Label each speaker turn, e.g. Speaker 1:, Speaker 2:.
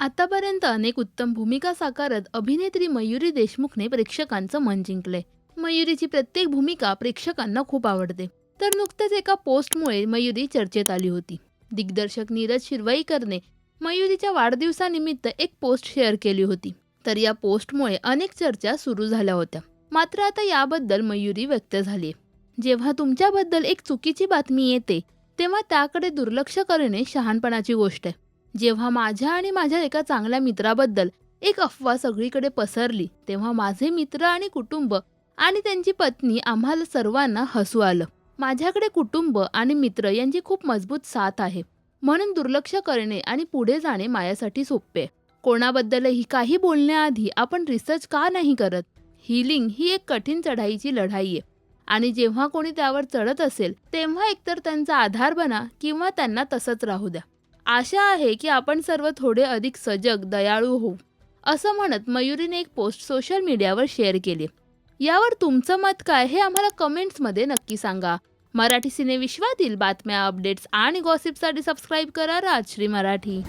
Speaker 1: आतापर्यंत अनेक उत्तम भूमिका साकारत अभिनेत्री मयुरी देशमुखने प्रेक्षकांचं मन जिंकले. मयुरीची प्रत्येक भूमिका प्रेक्षकांना खूप आवडते. तर नुकतंच एका पोस्टमुळे मयुरी चर्चेत आली होती. दिग्दर्शक नीरज शिरवाईकरने मयुरीच्या वाढदिवसानिमित्त एक पोस्ट शेअर केली होती. तर या पोस्टमुळे अनेक चर्चा सुरू झाल्या होत्या. मात्र आता याबद्दल मयुरी व्यक्त झाली जेव्हा तुमच्याबद्दल एक चुकीची बातमी येते तेव्हा त्याकडे दुर्लक्ष करणे शहाणपणाची गोष्ट आहे. जेव्हा माझ्या आणि माझ्या एका चांगल्या मित्राबद्दल एक अफवा सगळीकडे पसरली तेव्हा माझे मित्र आणि कुटुंब आणि त्यांची पत्नी आम्हाला सर्वांना हसू आलं. माझ्याकडे कुटुंब आणि मित्र यांची खूप मजबूत साथ आहे. म्हणून दुर्लक्ष करणे आणि पुढे जाणे माझ्यासाठी सोपे. कोणाबद्दलही काही बोलण्याआधी आपण रिसर्च का नाही करत? हिलिंग ही एक कठीण चढाईची लढाई आहे. आणि जेव्हा कोणी त्यावर चढत असेल तेव्हा एकतर त्यांचा आधार बना किंवा त्यांना तसंच राहू द्या. आशा आहे की आपण सर्व थोडे अधिक सजग दयाळू होऊ असं म्हणत मयुरीने एक पोस्ट सोशल मीडियावर शेअर केली. यावर तुमचं मत काय हे आम्हाला कमेंट्समध्ये नक्की सांगा. मराठी सिनेविश्वातील बातम्या अपडेट्स आणि गॉसिपसाठी सबस्क्राईब करा राजश्री मराठी.